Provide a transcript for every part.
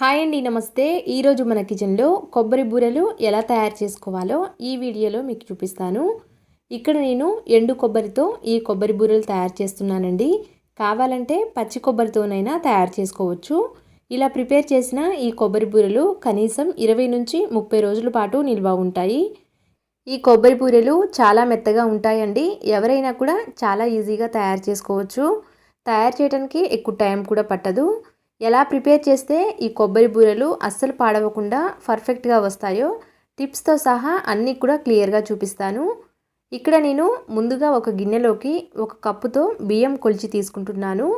Hi అండి నమస్తే. ఈరోజు మన కిచెన్లో కొబ్బరి బూరెలు ఎలా తయారు చేసుకోవాలో ఈ వీడియోలో మీకు చూపిస్తాను. ఇక్కడ నేను ఎండు కొబ్బరితో ఈ కొబ్బరి బూరెలు తయారు చేస్తున్నానండి. కావాలంటే పచ్చి కొబ్బరితోనైనా తయారు చేసుకోవచ్చు. ఇలా ప్రిపేర్ చేసిన ఈ కొబ్బరి బూరెలు కనీసం ఇరవై నుంచి ముప్పై రోజుల పాటు నిల్వ ఉంటాయి. ఈ కొబ్బరి బూరెలు చాలా మెత్తగా ఉంటాయండి. ఎవరైనా కూడా చాలా ఈజీగా తయారు చేసుకోవచ్చు. తయారు చేయడానికి ఎక్కువ టైం కూడా పట్టదు. ఎలా ప్రిపేర్ చేస్తే ఈ కొబ్బరి బూరెలు అస్సలు పాడవకుండా పర్ఫెక్ట్గా వస్తాయో టిప్స్తో సహా అన్నీ కూడా క్లియర్గా చూపిస్తాను. ఇక్కడ నేను ముందుగా ఒక గిన్నెలోకి ఒక కప్పుతో బియ్యం కొలిచి తీసుకుంటున్నాను.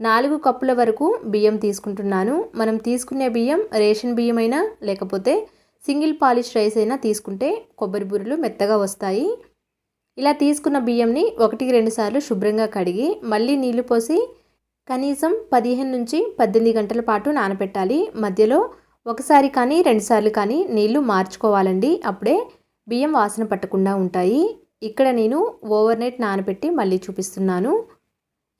నాలుగు కప్పుల వరకు బియ్యం తీసుకుంటున్నాను. మనం తీసుకునే బియ్యం రేషన్ బియ్యం అయినా లేకపోతే సింగిల్ పాలిష్ రైస్ అయినా తీసుకుంటే కొబ్బరి బూరెలు మెత్తగా వస్తాయి. ఇలా తీసుకున్న బియ్యంని ఒకటికి రెండు సార్లు శుభ్రంగా కడిగి మళ్ళీ నీళ్ళు పోసి కనీసం పదిహేను నుంచి పద్దెనిమిది గంటల పాటు నానబెట్టాలి. మధ్యలో ఒకసారి కానీ రెండుసార్లు కానీ నీళ్ళు మార్చుకోవాలండి. అప్పుడే బియ్యం వాసన పట్టకుండా ఉంటాయి. ఇక్కడ నేను ఓవర్ నైట్ నానబెట్టి మళ్ళీ చూపిస్తున్నాను.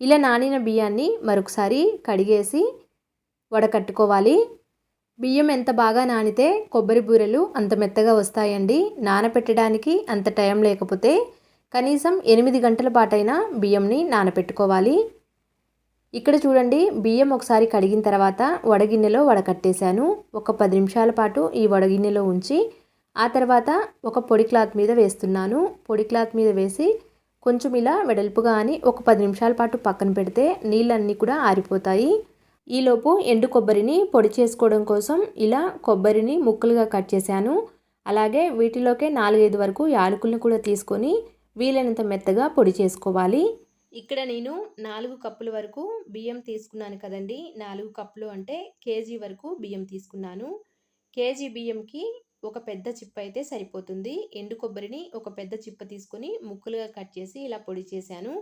ఇలా నానిన బియ్యాన్ని మరొకసారి కడిగేసి వడకట్టుకోవాలి. బియ్యం ఎంత బాగా నానితే కొబ్బరి బూరెలు అంత మెత్తగా వస్తాయండి. నానపెట్టడానికి అంత టైం లేకపోతే కనీసం ఎనిమిది గంటల పాటైనా బియ్యంని నానపెట్టుకోవాలి ఇక్కడ చూడండి బియ్యం ఒకసారి కడిగిన తర్వాత వడగిన్నెలో వడకట్టేశాను. ఒక పది నిమిషాల పాటు ఈ వడగిన్నెలో ఉంచి ఆ తర్వాత ఒక పొడి క్లాత్ మీద వేస్తున్నాను. పొడి క్లాత్ మీద వేసి కొంచెం ఇలా వెడల్పుగా అని ఒక పది నిమిషాల పాటు పక్కన పెడితే నీళ్ళన్నీ కూడా ఆరిపోతాయి. ఈలోపు ఎండు కొబ్బరిని పొడి చేసుకోవడం కోసం ఇలా కొబ్బరిని ముక్కలుగా కట్ చేశాను. అలాగే వీటిలోకే నాలుగైదు వరకు యాలకులను కూడా తీసుకొని వీలైనంత మెత్తగా పొడి చేసుకోవాలి. ఇక్కడ నేను నాలుగు కప్పుల వరకు బియ్యం తీసుకున్నాను కదండి. నాలుగు కప్పులు అంటే కేజీ వరకు బియ్యం తీసుకున్నాను. కేజీ బియ్యంకి ఒక పెద్ద చిప్ప అయితే సరిపోతుంది. ఎండు కొబ్బరిని ఒక పెద్ద చిప్ప తీసుకొని ముక్కలుగా కట్ చేసి ఇలా పొడి చేశాను.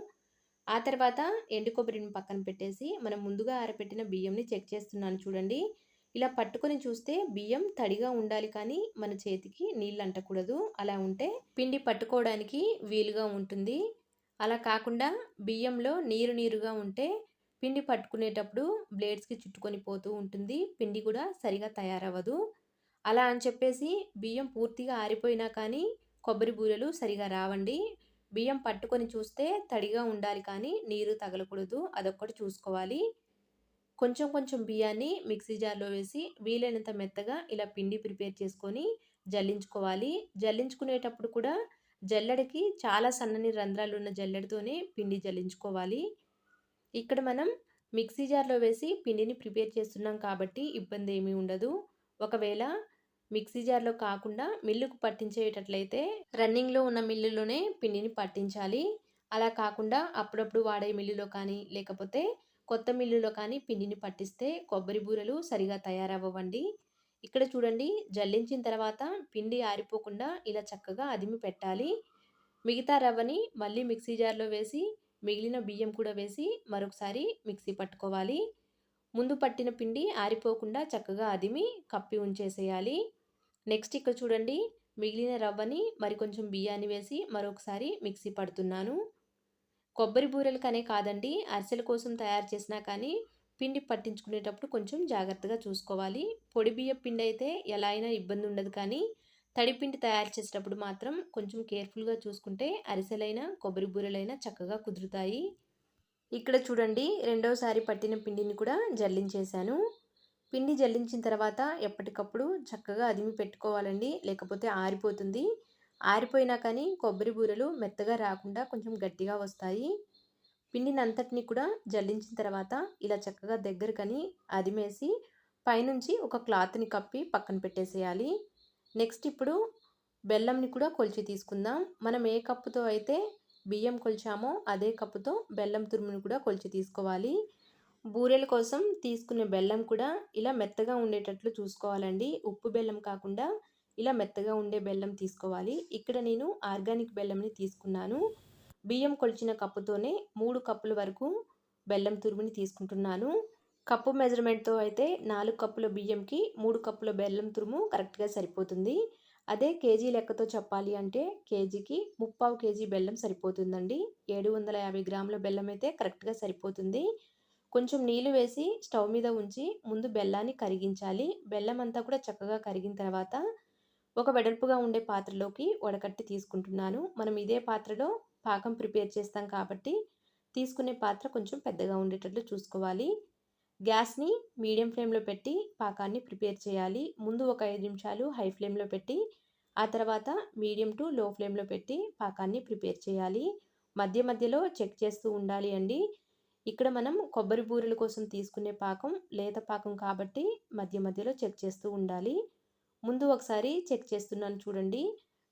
ఆ తర్వాత ఎండు కొబ్బరిని పక్కన పెట్టేసి మనం ముందుగా ఆరబెట్టిన బియ్యంని చెక్ చేస్తున్నాను చూడండి. ఇలా పట్టుకొని చూస్తే బియ్యం తడిగా ఉండాలి కానీ మన చేతికి నీళ్ళు అంటకూడదు. అలా ఉంటే పిండి పట్టుకోవడానికి వీలుగా ఉంటుంది. అలా కాకుండా బియ్యంలో నీరు నీరుగా ఉంటే పిండి పట్టుకునేటప్పుడు బ్లేడ్స్కి చుట్టుకొని పోతూ ఉంటుంది. పిండి కూడా సరిగా తయారవ్వదు. అలా అని చెప్పేసి బియ్యం పూర్తిగా ఆరిపోయినా కానీ కొబ్బరి బూరెలు సరిగా రావండి. బియ్యం పట్టుకొని చూస్తే తడిగా ఉండాలి కానీ నీరు తగలకూడదు. అదొక్కటి చూసుకోవాలి. కొంచెం కొంచెం బియ్యాన్ని మిక్సీ జార్లో వేసి వీలైనంత మెత్తగా ఇలా పిండి ప్రిపేర్ చేసుకొని జల్లించుకోవాలి. జల్లించుకునేటప్పుడు కూడా జల్లెడకి చాలా సన్నని రంధ్రాలు ఉన్న జల్లెడతోనే పిండి జల్లించుకోవాలి. ఇక్కడ మనం మిక్సీ జార్లో వేసి పిండిని ప్రిపేర్ చేస్తున్నాం కాబట్టి ఇబ్బంది ఏమీ ఉండదు. ఒకవేళ మిక్సీ జార్లో కాకుండా మిల్లుకు పట్టించేటట్లయితే రన్నింగ్లో ఉన్న మిల్లులోనే పిండిని పట్టించాలి. అలా కాకుండా అప్పుడప్పుడు వాడే మిల్లులో కానీ లేకపోతే కొత్త మిల్లులో కానీ పిండిని పట్టిస్తే కొబ్బరి బూరెలు సరిగా తయారవ్వండి ఇక్కడ చూడండి జల్లించిన తర్వాత పిండి ఆరిపోకుండా ఇలా చక్కగా అదిమి పెట్టాలి. మిగతా రవ్వని మళ్ళీ మిక్సీ జార్లో వేసి మిగిలిన బియ్యం కూడా వేసి మరొకసారి మిక్సీ పట్టుకోవాలి. ముందు పట్టిన పిండి ఆరిపోకుండా చక్కగా అదిమి కప్పి ఉంచేసేయాలి. నెక్స్ట్ ఇక్కడ చూడండి మిగిలిన రవ్వని మరి కొంచెం బియ్యాన్ని వేసి మరొకసారి మిక్సీ పడుతున్నాను. కొబ్బరి బూరెలకనే కాదండి అరిసెల కోసం తయారు చేసినా కానీ పిండి పట్టించుకునేటప్పుడు కొంచెం జాగ్రత్తగా చూసుకోవాలి. పొడి బియ్య పిండి అయితే ఎలా అయినా ఇబ్బంది ఉండదు కానీ తడి పిండి తయారు చేసేటప్పుడు మాత్రం కొంచెం కేర్ఫుల్గా చూసుకుంటే అరిసెలైనా కొబ్బరి బూరెలైనా చక్కగా కుదురుతాయి. ఇక్కడ చూడండి రెండవసారి పట్టిన పిండిని కూడా జల్లించేశాను. పిండి జల్లించిన తర్వాత ఎప్పటికప్పుడు చక్కగా అదిమి పెట్టుకోవాలండి లేకపోతే ఆరిపోతుంది. ఆరిపోయినా కానీ కొబ్బరి బూరెలు మెత్తగా రాకుండా కొంచెం గట్టిగా వస్తాయి. పిండిని అంతటిని కూడా జల్లించిన తర్వాత ఇలా చక్కగా దగ్గరకని అదిమేసి పైనుంచి ఒక క్లాత్ని కప్పి పక్కన పెట్టేసేయాలి. నెక్స్ట్ ఇప్పుడు బెల్లంని కూడా కొలిచి తీసుకుందాం. మనం ఏ కప్పుతో అయితే బియ్యం కొలిచామో అదే కప్పుతో బెల్లం తురుముని కూడా కొలిచి తీసుకోవాలి. బూరెల కోసం తీసుకునే బెల్లం కూడా ఇలా మెత్తగా ఉండేటట్లు చూసుకోవాలండి. ఉప్పు బెల్లం కాకుండా ఇలా మెత్తగా ఉండే బెల్లం తీసుకోవాలి. ఇక్కడ నేను ఆర్గానిక్ బెల్లంని తీసుకున్నాను. బియ్యం కొలిచిన కప్పుతోనే మూడు కప్పుల వరకు బెల్లం తురుముని తీసుకుంటున్నాను. కప్పు మెజర్మెంట్తో అయితే నాలుగు కప్పుల బియ్యంకి మూడు కప్పుల బెల్లం తురుము కరెక్ట్గా సరిపోతుంది. అదే కేజీ లెక్కతో చెప్పాలి అంటే కేజీకి ముప్పావు కేజీ బెల్లం సరిపోతుందండి. ఏడు వందల యాభై గ్రాముల బెల్లం అయితే కరెక్ట్గా సరిపోతుంది. కొంచెం నీళ్ళు వేసి స్టవ్ మీద ఉంచి ముందు బెల్లాన్ని కరిగించాలి. బెల్లం అంతా కూడా చక్కగా కరిగిన తర్వాత ఒక వెడల్పుగా ఉండే పాత్రలోకి వడకట్టి తీసుకుంటున్నాను. మనం ఇదే పాత్రలో పాకం ప్రిపేర్ చేస్తాం కాబట్టి తీసుకునే పాత్ర కొంచెం పెద్దగా ఉండేటట్లు చూసుకోవాలి. గ్యాస్ని మీడియం ఫ్లేమ్లో పెట్టి పాకాన్ని ప్రిపేర్ చేయాలి. ముందు ఒక ఐదు నిమిషాలు హై ఫ్లేమ్లో పెట్టి ఆ తర్వాత మీడియం టు లో ఫ్లేమ్లో పెట్టి పాకాన్ని ప్రిపేర్ చేయాలి. మధ్య మధ్యలో చెక్ చేస్తూ ఉండాలి అండి. ఇక్కడ మనం కొబ్బరి బూరెల కోసం తీసుకునే పాకం లేత పాకం కాబట్టి మధ్య మధ్యలో చెక్ చేస్తూ ఉండాలి. ముందు ఒకసారి చెక్ చేస్తున్నాను చూడండి.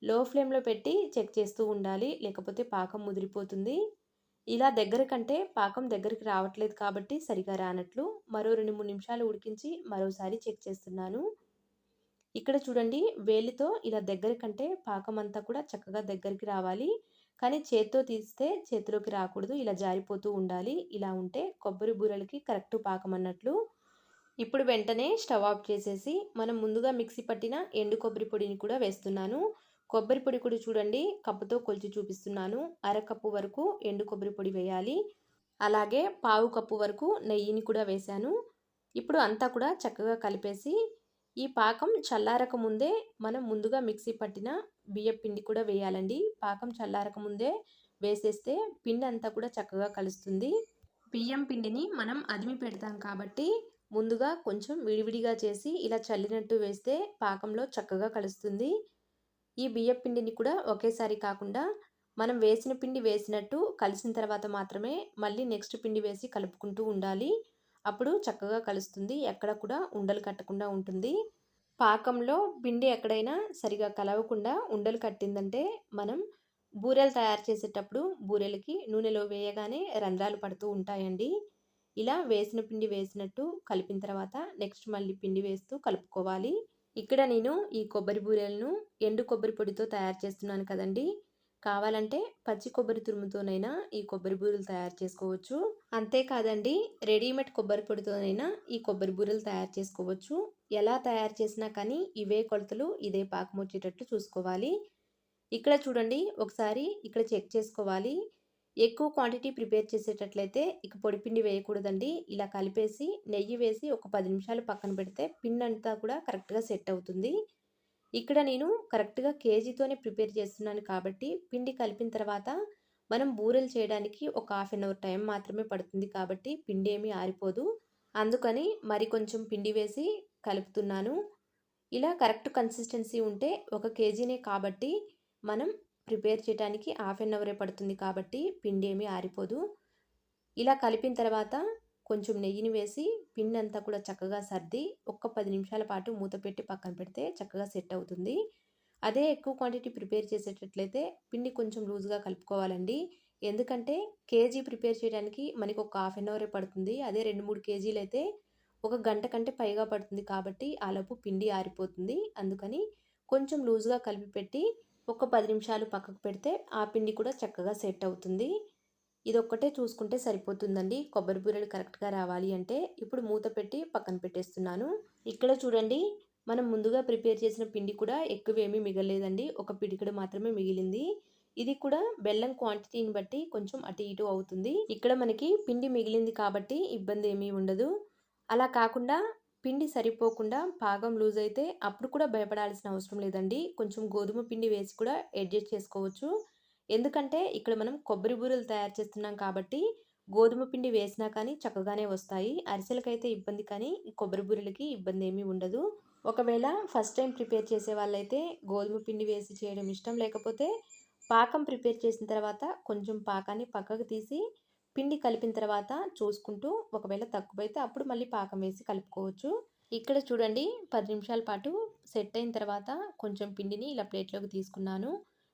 లో ఫ్లేమ్లో పెట్టి చెక్ చేస్తూ ఉండాలి. లేకపోతే పాకం ముదిరిపోతుంది. ఇలా దగ్గర కంటే పాకం దగ్గరికి రావట్లేదు కాబట్టి సరిగా రానట్లు మరో రెండు మూడు నిమిషాలు ఉడికించి మరోసారి చెక్ చేస్తున్నాను. ఇక్కడ చూడండి వేలితో ఇలా దగ్గర కంటే పాకం అంతా కూడా చక్కగా దగ్గరికి రావాలి. కానీ చేత్తో తీస్తే చేతిలోకి రాకూడదు. ఇలా జారిపోతూ ఉండాలి. ఇలా ఉంటే కొబ్బరి బూరెలకి కరెక్ట్ పాకం అన్నట్లు. ఇప్పుడు వెంటనే స్టవ్ ఆఫ్ చేసేసి మనం ముందుగా మిక్సీ పట్టిన ఎండు కొబ్బరి పొడిని కూడా వేస్తున్నాను. కొబ్బరి పొడి కూడా చూడండి. కప్పుతో కొలిచి చూపిస్తున్నాను. అరకప్పు వరకు ఎండు కొబ్బరి పొడి వేయాలి. అలాగే పావు కప్పు వరకు నెయ్యిని కూడా వేశాను. ఇప్పుడు అంతా కూడా చక్కగా కలిపేసి ఈ పాకం చల్లారక ముందే మనం ముందుగా మిక్సీ పట్టిన బియ్యం పిండి కూడా వేయాలండి. పాకం చల్లారక ముందే వేసేస్తే పిండి అంతా కూడా చక్కగా కలుస్తుంది. బియ్యం పిండిని మనం అదిమి పెడతాం కాబట్టి ముందుగా కొంచెం విడివిడిగా చేసి ఇలా చల్లినట్టు వేస్తే పాకంలో చక్కగా కలుస్తుంది. ఈ బియ్యం పిండిని కూడా ఒకేసారి కాకుండా మనం వేసిన పిండి వేసినట్టు కలిసిన తర్వాత మాత్రమే మళ్ళీ నెక్స్ట్ పిండి వేసి కలుపుకుంటూ ఉండాలి. అప్పుడు చక్కగా కలుస్తుంది. ఎక్కడ కూడా ఉండలు కట్టకుండా ఉంటుంది. పాకంలో పిండి ఎక్కడైనా సరిగా కలవకుండా ఉండలు కట్టిందంటే మనం బూరెలు తయారు చేసేటప్పుడు బూరెలకి నూనెలో వేయగానే రంధ్రాలు పడుతూ ఉంటాయండి. ఇలా వేసిన పిండి వేసినట్టు కలిపిన తర్వాత నెక్స్ట్ మళ్ళీ పిండి వేస్తూ కలుపుకోవాలి. ఇక్కడ నేను ఈ కొబ్బరి బూరెలను ఎండు కొబ్బరి పొడితో తయారు చేస్తున్నాను కదండి. కావాలంటే పచ్చి కొబ్బరి తురుముతోనైనా ఈ కొబ్బరి బూరెలు తయారు చేసుకోవచ్చు. అంతేకాదండి రెడీమేడ్ కొబ్బరి పొడితోనైనా ఈ కొబ్బరి బూరెలు తయారు చేసుకోవచ్చు. ఎలా తయారు చేసినా కానీ ఇవే కొలతలు ఇదే పాకం వచ్చేటట్టు చూసుకోవాలి. ఇక్కడ చూడండి ఒకసారి ఇక్కడ చెక్ చేసుకోవాలి. ఎక్కువ క్వాంటిటీ ప్రిపేర్ చేసేటట్లయితే ఇక పొడిపిండి వేయకూడదండి. ఇలా కలిపేసి నెయ్యి వేసి ఒక పది నిమిషాలు పక్కన పెడితే పిండి అంతా కూడా కరెక్ట్గా సెట్ అవుతుంది. ఇక్కడ నేను కరెక్ట్గా కేజీతోనే ప్రిపేర్ చేస్తున్నాను కాబట్టి పిండి కలిపిన తర్వాత మనం బూరెలు చేయడానికి ఒక హాఫ్ అన్ అవర్ టైం మాత్రమే పడుతుంది కాబట్టి పిండి ఏమీ ఆరిపోదు. అందుకని మరి కొంచెం పిండి వేసి కలుపుతున్నాను. ఇలా కరెక్ట్ కన్సిస్టెన్సీ ఉంటే ఒక కేజీనే కాబట్టి మనం ప్రిపేర్ చేయడానికి హాఫ్ అన్ అవరే పడుతుంది కాబట్టి పిండి ఏమీ ఆరిపోదు. ఇలా కలిపిన తర్వాత కొంచెం నెయ్యిని వేసి పిండి అంతా కూడా చక్కగా సర్ది ఒక్క పది నిమిషాల పాటు మూత పెట్టి పక్కన పెడితే చక్కగా సెట్ అవుతుంది. అదే ఎక్కువ క్వాంటిటీ ప్రిపేర్ చేసేటట్లయితే పిండి కొంచెం లూజ్గా కలుపుకోవాలండి. ఎందుకంటే కేజీ ప్రిపేర్ చేయడానికి మనకి ఒక హాఫ్ అన్ అవరే పడుతుంది. అదే రెండు మూడు కేజీలు అయితే ఒక గంట కంటే పైగా పడుతుంది కాబట్టి ఆలోపు పిండి ఆరిపోతుంది. అందుకని కొంచెం లూజ్గా కలిపి పెట్టి ఒక పది నిమిషాలు పక్కకు పెడితే ఆ పిండి కూడా చక్కగా సెట్ అవుతుంది. ఇదొక్కటే చూసుకుంటే సరిపోతుందండి. కొబ్బరి బూరెలు కరెక్ట్గా రావాలి అంటే ఇప్పుడు మూత పెట్టి పక్కన పెట్టేస్తున్నాను. ఇక్కడ చూడండి మనం ముందుగా ప్రిపేర్ చేసిన పిండి కూడా ఎక్కువేమీ మిగలేదండి. ఒక పిడికడు మాత్రమే మిగిలింది. ఇది కూడా బెల్లం క్వాంటిటీని బట్టి కొంచెం అటు ఇటు అవుతుంది. ఇక్కడ మనకి పిండి మిగిలింది కాబట్టి ఇబ్బంది ఏమీ ఉండదు. అలా కాకుండా పిండి సరిపోకుండా పాగం లూజ్ అయితే అప్పుడు కూడా భయపడాల్సిన అవసరం లేదండి. కొంచెం గోధుమ పిండి వేసి కూడా అడ్జస్ట్ చేసుకోవచ్చు. ఎందుకంటే ఇక్కడ మనం కొబ్బరి బూరెలు తయారు చేస్తున్నాం కాబట్టి గోధుమ పిండి వేసినా కానీ చక్కగానే వస్తాయి. అరిసెలకైతే ఇబ్బంది కానీ కొబ్బరి బూరెలకి ఇబ్బంది ఏమీ ఉండదు. ఒకవేళ ఫస్ట్ టైం ప్రిపేర్ చేసే వాళ్ళైతే గోధుమ పిండి వేసి చేయడం ఇష్టం లేకపోతే పాకం ప్రిపేర్ చేసిన తర్వాత కొంచెం పాకాన్ని పక్కకు తీసి పిండి కలిపిన తర్వాత చూసుకుంటూ ఒకవేళ తక్కువైతే అప్పుడు మళ్ళీ పాకం వేసి కలుపుకోవచ్చు. ఇక్కడ చూడండి పది నిమిషాల పాటు సెట్ అయిన తర్వాత కొంచెం పిండిని ఇలా ప్లేట్లోకి తీసుకున్నాను.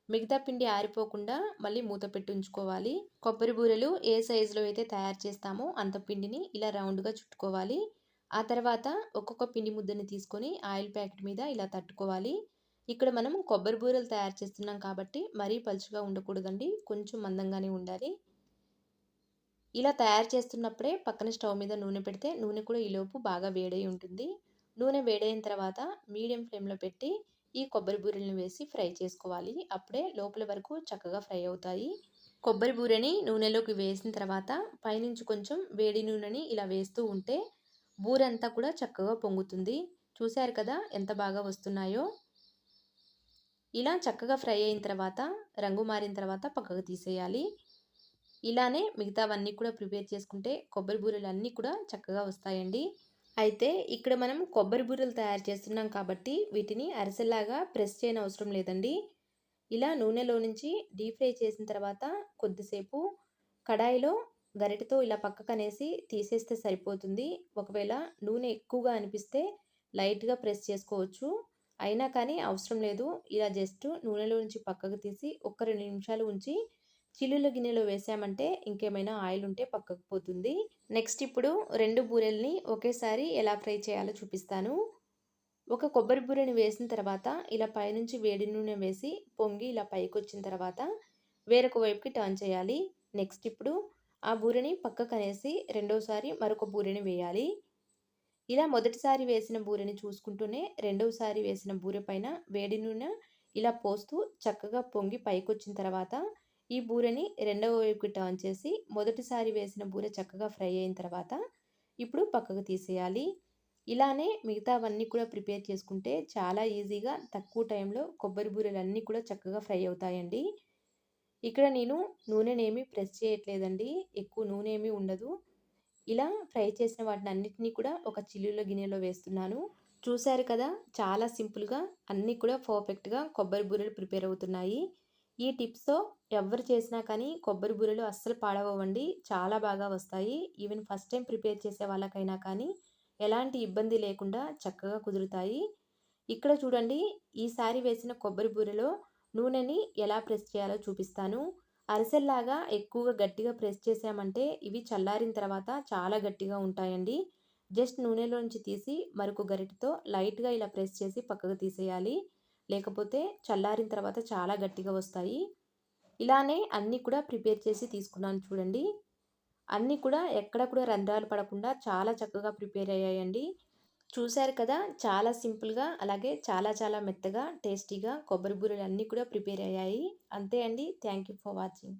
మిగతా పిండి ఆరిపోకుండా మళ్ళీ మూత పెట్టి ఉంచుకోవాలి. కొబ్బరి బూరెలు ఏ సైజులో అయితే తయారు చేస్తామో అంత పిండిని ఇలా రౌండ్గా చుట్టుకోవాలి. ఆ తర్వాత ఒక్కొక్క పిండి ముద్దని తీసుకొని ఆయిల్ ప్యాకెట్ మీద ఇలా తట్టుకోవాలి. ఇక్కడ మనం కొబ్బరి బూరెలు తయారు చేస్తున్నాం కాబట్టి మరీ పలుచుగా ఉండకూడదండి. కొంచెం మందంగానే ఉండాలి. ఇలా తయారు చేస్తున్నప్పుడే పక్కన స్టవ్ మీద నూనె పెడితే నూనె కూడా ఈలోపు బాగా వేడై ఉంటుంది. నూనె వేడైన తర్వాత మీడియం ఫ్లేమ్లో పెట్టి ఈ కొబ్బరి బూరెలను వేసి ఫ్రై చేసుకోవాలి. అప్పుడే లోపల వరకు చక్కగా ఫ్రై అవుతాయి. కొబ్బరి బూరెని నూనెలోకి వేసిన తర్వాత పైనుంచి కొంచెం వేడి నూనెని ఇలా వేస్తూ ఉంటే బూరంతా కూడా చక్కగా పొంగుతుంది. చూశారు కదా ఎంత బాగా వస్తున్నాయో? ఇలా చక్కగా ఫ్రై అయిన తర్వాత రంగు మారిన తర్వాత పక్కకు తీసేయాలి. ఇలానే మిగతావన్నీ కూడా ప్రిపేర్ చేసుకుంటే కొబ్బరి బూరెలు అన్నీ కూడా చక్కగా వస్తాయండి. అయితే ఇక్కడ మనం కొబ్బరి బూరెలు తయారు చేస్తున్నాం కాబట్టి వీటిని అరిసెల్లాగా ప్రెస్ చేయని అవసరం లేదండి. ఇలా నూనెలో నుంచి డీప్ ఫ్రై చేసిన తర్వాత కొద్దిసేపు కడాయిలో గరిటతో ఇలా పక్కకనేసి తీసేస్తే సరిపోతుంది. ఒకవేళ నూనె ఎక్కువగా అనిపిస్తే లైట్గా ప్రెస్ చేసుకోవచ్చు. అయినా కానీ అవసరం లేదు. ఇలా జస్ట్ నూనెలో నుంచి పక్కకు తీసి ఒక రెండు నిమిషాలు ఉంచి చిల్లుల గిన్నెలో వేసామంటే ఇంకేమైనా ఆయిల్ ఉంటే పక్కకు పోతుంది. నెక్స్ట్ ఇప్పుడు రెండు బూరెల్ని ఒకేసారి ఎలా ఫ్రై చేయాలో చూపిస్తాను. ఒక కొబ్బరి బూరెని వేసిన తర్వాత ఇలా పైనుంచి వేడి నూనె వేసి పొంగి ఇలా పైకి వచ్చిన తర్వాత వేరొక వైపుకి టర్న్ చేయాలి. నెక్స్ట్ ఇప్పుడు ఆ బూరెని పక్కకు అనేసి రెండోసారి మరొక బూరెని వేయాలి. ఇలా మొదటిసారి వేసిన బూరెని చూసుకుంటూనే రెండవసారి వేసిన బూరె పైన వేడి నూనె ఇలా పోస్తూ చక్కగా పొంగి పైకి వచ్చిన తర్వాత ఈ బూరెని రెండవ వైపుకి టర్న్ చేసి మొదటిసారి వేసిన బూరె చక్కగా ఫ్రై అయిన తర్వాత ఇప్పుడు పక్కకు తీసేయాలి. ఇలానే మిగతావన్నీ కూడా ప్రిపేర్ చేసుకుంటే చాలా ఈజీగా తక్కువ టైంలో కొబ్బరి బూరెలు అన్నీ కూడా చక్కగా ఫ్రై అవుతాయండి. ఇక్కడ నేను నూనెనేమి ప్రెస్ చేయట్లేదండి. ఎక్కువ నూనె ఏమీ ఉండదు. ఇలా ఫ్రై చేసిన వాటిని అన్నిటినీ కూడా ఒక చిల్లులో గిన్నెలో వేస్తున్నాను. చూశారు కదా చాలా సింపుల్గా అన్నీ కూడా పర్ఫెక్ట్గా కొబ్బరి బూరెలు ప్రిపేర్ అవుతున్నాయి. ఈ టిప్స్ ఎవరు చేసినా కానీ కొబ్బరి బూరెలు అస్సలు పాడవండి చాలా బాగా వస్తాయి. ఈవెన్ ఫస్ట్ టైం ప్రిపేర్ చేసే వాళ్ళకైనా కానీ ఎలాంటి ఇబ్బంది లేకుండా చక్కగా కుదురుతాయి. ఇక్కడ చూడండి ఈసారి వేసిన కొబ్బరి బూరెలో నూనెని ఎలా ప్రెస్ చేయాలో చూపిస్తాను. అరిసెల్లాగా ఎక్కువగా గట్టిగా ప్రెస్ చేసామంటే ఇవి చల్లారిన తర్వాత చాలా గట్టిగా ఉంటాయండి. జస్ట్ నూనెలోంచి తీసి మరొక గరిటతో లైట్గా ఇలా ప్రెస్ చేసి పక్కకు తీసేయాలి. లేకపోతే చల్లారిన తర్వాత చాలా గట్టిగా వస్తాయి. ఇలానే అన్నీ కూడా ప్రిపేర్ చేసి తీసుకున్నాను చూడండి. అన్నీ కూడా ఎక్కడ కూడా రంధ్రాలు పడకుండా చాలా చక్కగా ప్రిపేర్ అయ్యాయండి. చూశారు కదా చాలా సింపుల్గా అలాగే చాలా చాలా మెత్తగా టేస్టీగా కొబ్బరి బూరెలు అన్నీ కూడా ప్రిపేర్ అయ్యాయి. అంతే అండి. Thank you for watching.